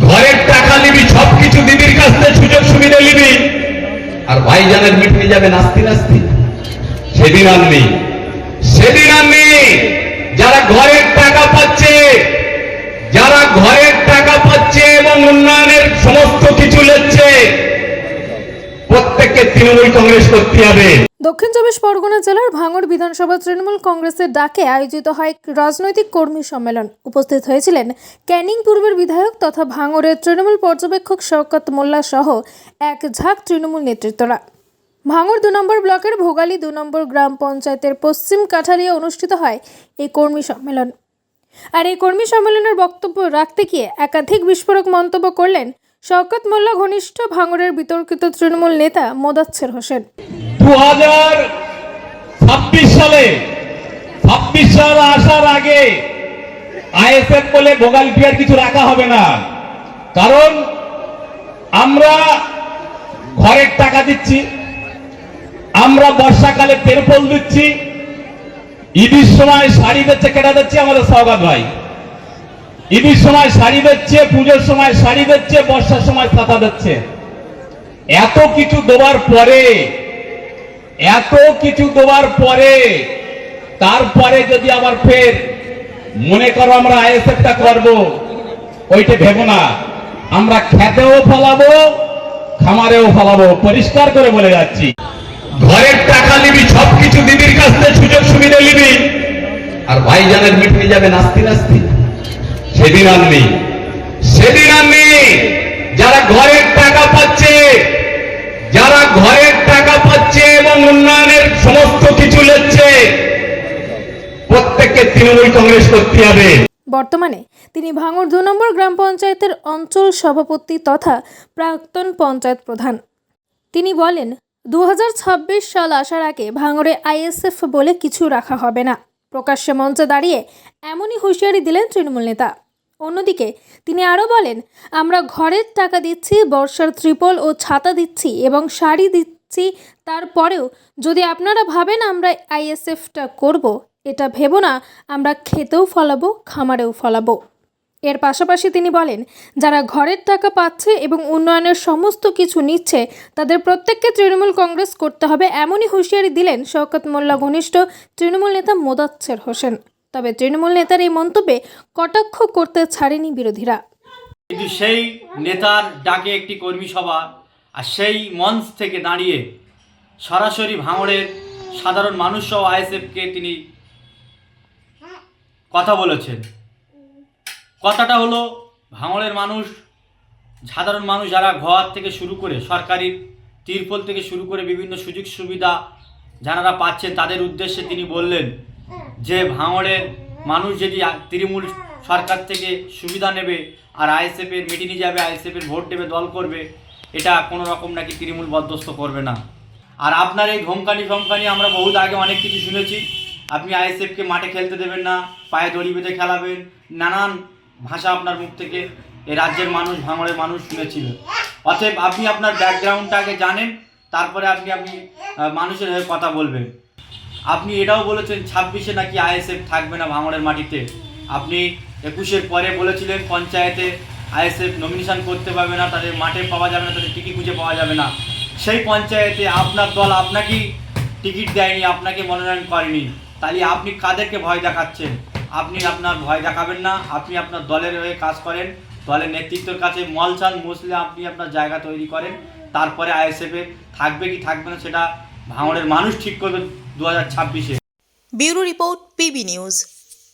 ঘরের টাকা নিবি, সবকিছু দিদির কাছ থেকে সুযোগ সুবিধা নিবি। আর ভাইজানের মিটনি যাবে নাস্তি নাস্তি। সেদিন আর নেই। সেদিন আর নেই। যারা ঘরের টাকা পাচ্ছে, যারা ঘরের টাকা পাচ্ছে এবং উন্নয়নের সমস্ত কিছু নিচ্ছে, প্রত্যেককে তৃণমূল কংগ্রেস করতে হবে। দক্ষিণ চব্বিশ পরগনা জেলার ভাঙড় বিধানসভা তৃণমূল কংগ্রেসের ডাকে আয়োজিত হয় রাজনৈতিক কর্মী সম্মেলন। উপস্থিত হয়েছিলেন ক্যানিং পূর্বের বিধায়ক তথা ভাঙড়ের তৃণমূল পর্যবেক্ষক শওকত মোল্লা সহ এক ঝাঁক তৃণমূল নেতৃত্বরা। ভাঙড় দু নম্বর ব্লকের ভোগালী দু নম্বর গ্রাম পঞ্চায়েতের পশ্চিম কাঠালিয়ে অনুষ্ঠিত হয় এই কর্মী সম্মেলন। আর এই কর্মী সম্মেলনের বক্তব্য রাখতে গিয়ে একাধিক বিস্ফোরক মন্তব্য করলেন শওকত মোল্লা ঘনিষ্ঠ ভাঙড়ের বিতর্কিত তৃণমূল নেতা মোদাচ্ছের হোসেন। দু ছাব্বিশ সালে, ছাব্বিশ সাল আসার আগে আইএসএফ বলে ভোগাল পিয়ার কিছু রাখা হবে না। কারণ আমরা ঘরের টাকা দিচ্ছি, আমরা বর্ষাকালে তেরপল দিচ্ছি ঈদের সময় শাড়ি দিচ্ছে কেটা দিচ্ছে আমাদের সৌগাত ভাই। ঈদের সময় শাড়ি দিচ্ছে পুজোর সময় শাড়ি দিচ্ছে বর্ষার সময় ছাতা দিচ্ছে। এত কিছু দেওয়ার পরে এত কিছু দেওয়ার পরে, তারপরে যদি আবার ফের মনে করো আমরা আইএসএফটা করব, ওইটা ভেবো না। আমরা খেতেও ফলাবো, খামারেও ফলাবো, পরিষ্কার করে বলে যাচ্ছি। ঘরের টাকা নিবি, সবকিছু দিদির কাছ থেকে সুযোগ সুবিধা নিবি। আর ভাই ভাইজানের মিটনি যাবে নাস্তি নাস্তি। সেদিন আর নেই। সেদিন আর নেই। যারা ঘরের টাকা পাচ্ছে যারা ঘরের টাকা পাচ্ছে এবং উন্নয়নের সমস্ত কিছু নিচ্ছে প্রত্যেককে তৃণমূল কংগ্রেস করতে হবে। বর্তমানে তিনি ভাঙড় দু নম্বর গ্রাম পঞ্চায়েতের অঞ্চল সভাপতি তথা প্রাক্তন পঞ্চায়েত প্রধান। তিনি বলেন দু হাজার ছাব্বিশ সাল আসার আগে ভাঙড়ে আইএসএফ বলে কিছু রাখা হবে না। প্রকাশ্যে মঞ্চে দাঁড়িয়ে এমনই হুঁশিয়ারি দিলেন তৃণমূল নেতা। অন্যদিকে তিনি আরও বলেন, আমরা ঘরের টাকা দিচ্ছি, বর্ষার ত্রিপল ও ছাতা দিচ্ছি এবং শাড়ি দিচ্ছি। তারপরেও যদি আপনারা ভাবেন আমরা আইএসএফটা করব, এটা ভেবো না, আমরা খেতেও ফলাবো, খামারেও ফলাবো। এর পাশাপাশি তিনি বলেন, যারা ঘরের টাকা পাচ্ছে এবং উন্নয়নের সমস্ত কিছু নিচ্ছে, তাদের প্রত্যেককে তৃণমূল কংগ্রেস করতে হবে, এমনই হুঁশিয়ারি দিলেন শওকত মোল্লা ঘনিষ্ঠ তৃণমূল নেতা মোদাচ্ছের হোসেন। তবে তৃণমূল নেতার এই মন্তব্যে কটাক্ষ করতে ছাড়েনি বিরোধীরা। কিন্তু সেই নেতার ডাকে একটি কর্মী সভা আর সেই মঞ্চ থেকে দাঁড়িয়ে সরাসরি ভাঙড়ের সাধারণ মানুষ সহ আইএসএফকে তিনি কথা বলেছেন। কথাটা হলো, ভাঙড়ের মানুষ, সাধারণ মানুষ যারা ঘর থেকে শুরু করে সরকারি তিরপল থেকে শুরু করে বিভিন্ন সুযোগ সুবিধা যারা পাচ্ছেন তাদের উদ্দেশ্যে তিনি বললেন যে, ভাঙড়ের মানুষ যদি তৃণমূল সরকার থেকে সুবিধা নেবে আর আইএসএফের মিটিংয়ে যাবে, আইএসএফের ভোট দেবে, দল করবে এটা কোনো রকম নাকি তৃণমূল বরদস্ত করবে না। আর আপনার এই ধমকানি ফমকানি আমরা বহুত আগে অনেক কিছু শুনেছি। আপনি আইএসএফকে মাঠে খেলতে দেবেন না, পায়ে দড়ি বেঁধে খেলাবেন, নানান ভাষা আপনার মুখ থেকে এই রাজ্যের মানুষ, ভাঙড়ের মানুষ শুনেছিল। অতএব আপনি আপনার ব্যাকগ্রাউন্ডটা আগে জানেন, তারপরে আপনি আপনি মানুষের হয়ে কথা বলবেন। আপনি এটাও বলেছেন, ছাব্বিশে নাকি আইএসএফ থাকবে না ভাঙড়ের মাটিতে। আপনি একুশের পরে বলেছিলেন পঞ্চায়েতে আইএসএফ নমিনেশন করতে পারবে না, তাদের মাঠে পাওয়া যাবে না, তাদের টিকিট খুঁজে পাওয়া যাবে না। সেই পঞ্চায়েতে আপনার দল আপনাকেই টিকিট দেয়নি, আপনাকে মনোনয়ন করেনি। তাহলে আপনি কাদেরকে ভয় দেখাচ্ছেন? আপনি আপনার ভয় দেখাবেন না, আপনি আপনার দলের হয়ে কাজ করেন। দলের নেতৃত্বের কাছে মল চান মুসলে আপনি আপনার জায়গা তৈরি করেন। তারপরে আইএসএফে থাকবে কি থাকবে না, সেটা ভাঙড়ের মানুষ ঠিক করবে দু হাজার ছাব্বিশে। Bureau report, PB news.